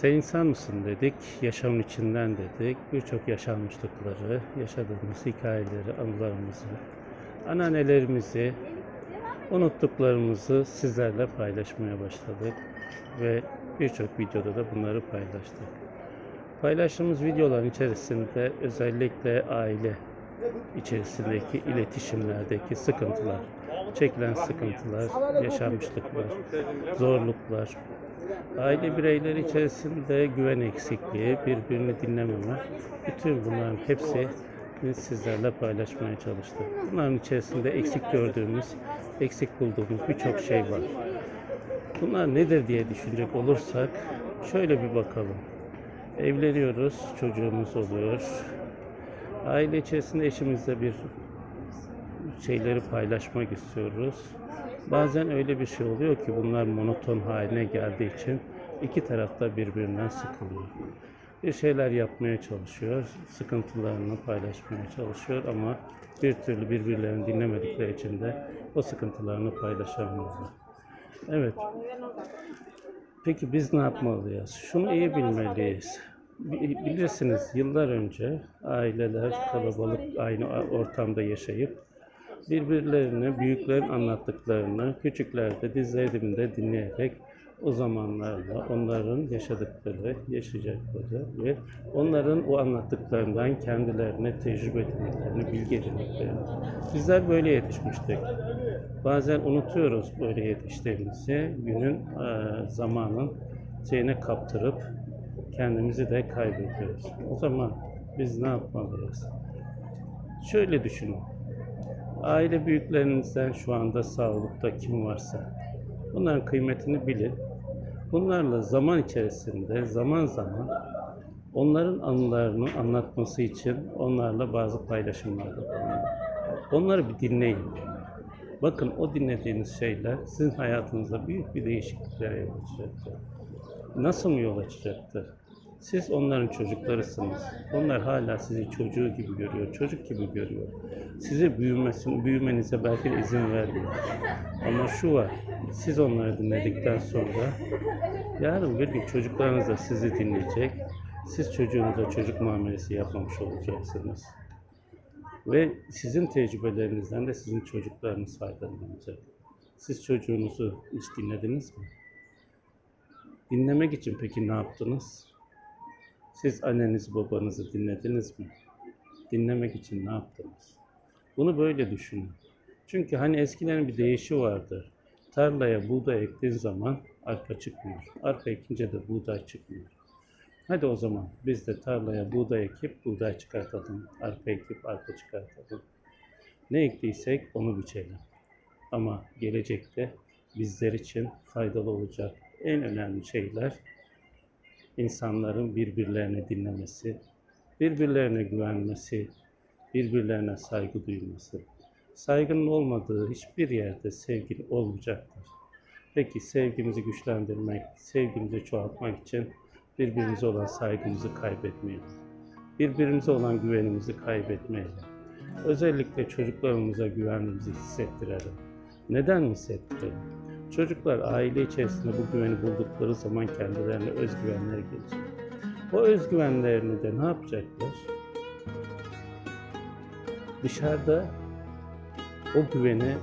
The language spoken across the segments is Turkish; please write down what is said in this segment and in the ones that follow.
Sen insan mısın dedik, yaşamın içinden dedik. Birçok yaşanmışlıkları, yaşadığımız hikayeleri, anılarımızı, anneannelerimizi, unuttuklarımızı sizlerle paylaşmaya başladık. Ve birçok videoda da bunları paylaştık. Paylaştığımız videoların içerisinde özellikle aile içerisindeki iletişimlerdeki sıkıntılar, çekilen sıkıntılar, yaşanmışlıklar, zorluklar, aile bireyleri içerisinde güven eksikliği, birbirini dinlememe, bütün bunların hepsi sizlerle paylaşmaya çalıştık. Bunların içerisinde eksik gördüğümüz, eksik bulduğumuz birçok şey var. Bunlar nedir diye düşünecek olursak şöyle bir bakalım. Evleniyoruz, çocuğumuz oluyor. Aile içerisinde eşimizle bir şeyleri paylaşmak istiyoruz. Bazen öyle bir şey oluyor ki bunlar monoton haline geldiği için iki tarafta birbirinden sıkılıyor. Bir şeyler yapmaya çalışıyor, sıkıntılarını paylaşmaya çalışıyor ama bir türlü birbirlerini dinlemedikleri için de o sıkıntılarını paylaşamıyorlar. Evet. Peki biz ne yapmalıyız? Şunu iyi bilmeliyiz. Bi- Bilirsiniz yıllar önce aileler kalabalık aynı ortamda yaşayıp birbirlerine büyüklerin anlattıklarını küçükler de dibinde dinleyerek o zamanlarda onların yaşadıkları, yaşayacakları ve onların o anlattıklarından kendilerine tecrübe edindiklerini, bilgi edindiklerini. Bizler böyle yetişmiştik. Bazen unutuyoruz böyle yetiştiğimizi, günün, eee, zamanın şeyine kaptırıp kendimizi de kaybediyoruz. O zaman biz ne yapmalıyız? Şöyle düşünün. Aile büyüklerinizden şu anda sağlıkta kim varsa bunların kıymetini bilin. Bunlarla zaman içerisinde zaman zaman onların anılarını anlatması için onlarla bazı paylaşımlarda bulunun. Onları bir dinleyin. Bakın o dinlediğiniz şeyler sizin hayatınızda büyük bir değişikliklere yol açacaktır. Nasıl mı yol açacaktır? Siz onların çocuklarısınız. Onlar hala sizi çocuğu gibi görüyor, çocuk gibi görüyor. Sizi büyümesin, büyümenize belki de izin vermiyor. Ama şu var, siz onları dinledikten sonra yarın bir gün çocuklarınız da sizi dinleyecek. Siz çocuğunuza çocuk muamelesi yapmamış olacaksınız. Ve sizin tecrübelerinizden de sizin çocuklarınız faydalanacak. Siz çocuğunuzu hiç dinlediniz mi? Dinlemek için peki ne yaptınız? Siz annenizi babanızı dinlediniz mi? Dinlemek için ne yaptınız? Bunu böyle düşünün. Çünkü hani eskilerin bir deyişi vardır. Tarlaya buğday ektiğin zaman arpa çıkmıyor. Arpa ekince de buğday çıkmıyor. Hadi o zaman biz de tarlaya buğday ekip buğday çıkartalım. Arpa ekip arpa çıkartalım. Ne ektiysek onu biçelim. Ama gelecekte bizler için faydalı olacak en önemli şeyler insanların birbirlerini dinlemesi, birbirlerine güvenmesi, birbirlerine saygı duyması. Saygının olmadığı hiçbir yerde sevgi olmayacaktır. Peki sevgimizi güçlendirmek, sevgimizi çoğaltmak için birbirimize olan saygımızı kaybetmeyelim. Birbirimize olan güvenimizi kaybetmeyelim. Özellikle çocuklarımıza güvenimizi hissettirelim. Neden hissettirelim? Çocuklar aile içerisinde bu güveni buldukları zaman kendilerine özgüvenleri gelecek. O özgüvenlerini de ne yapacaklar? Dışarıda o güveni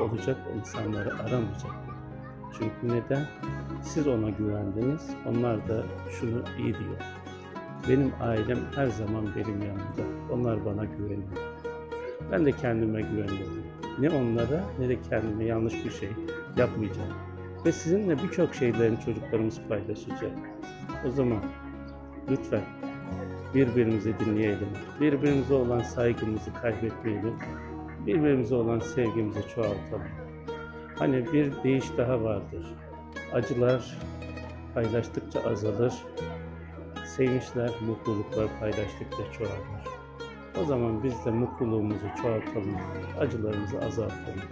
olacak insanları aramayacaklar. Çünkü neden? Siz ona güvendiniz, onlar da şunu iyi diyor. Benim ailem her zaman benim yanımda. Onlar bana güveniyor. Ben de kendime güveniyorum. Ne onlara ne de kendime yanlış bir şey yapmayacağım. Ve sizinle birçok şeylerin çocuklarımız paylaşacak. O zaman lütfen birbirimizi dinleyelim. Birbirimize olan saygımızı kaybetmeyelim. Birbirimize olan sevgimizi çoğaltalım. Hani bir deyiş daha vardır. Acılar paylaştıkça azalır. Sevinçler, mutluluklar paylaştıkça çoğalır. O zaman biz de mutluluğumuzu çoğaltalım, acılarımızı azaltalım.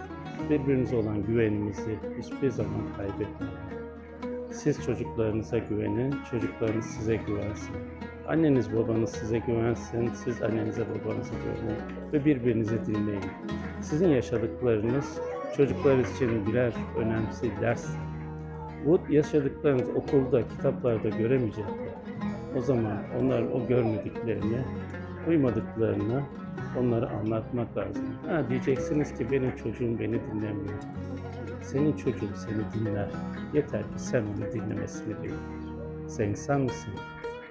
Birbirimize olan güvenimizi hiçbir zaman kaybetmeyelim. Siz çocuklarınıza güvenin, çocuklarınız size güvensin. Anneniz babanız size güvensin, siz annenize babanıza güvenin ve birbirinizi dinleyin. Sizin yaşadıklarınız çocuklar için birer önemli ders. Bu yaşadıkları çocuklarınız okulda, kitaplarda göremeyecekler. O zaman onlar o görmediklerini, duymadıklarını onlara anlatmak lazım. Ha diyeceksiniz ki benim çocuğum beni dinlemiyor. Senin çocuğun seni dinler. Yeter ki sen onu dinlemesini bil. Sen insan mısın?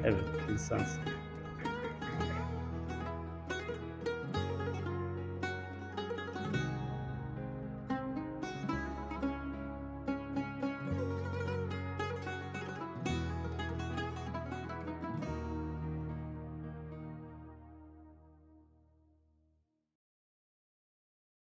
Evet, insansın.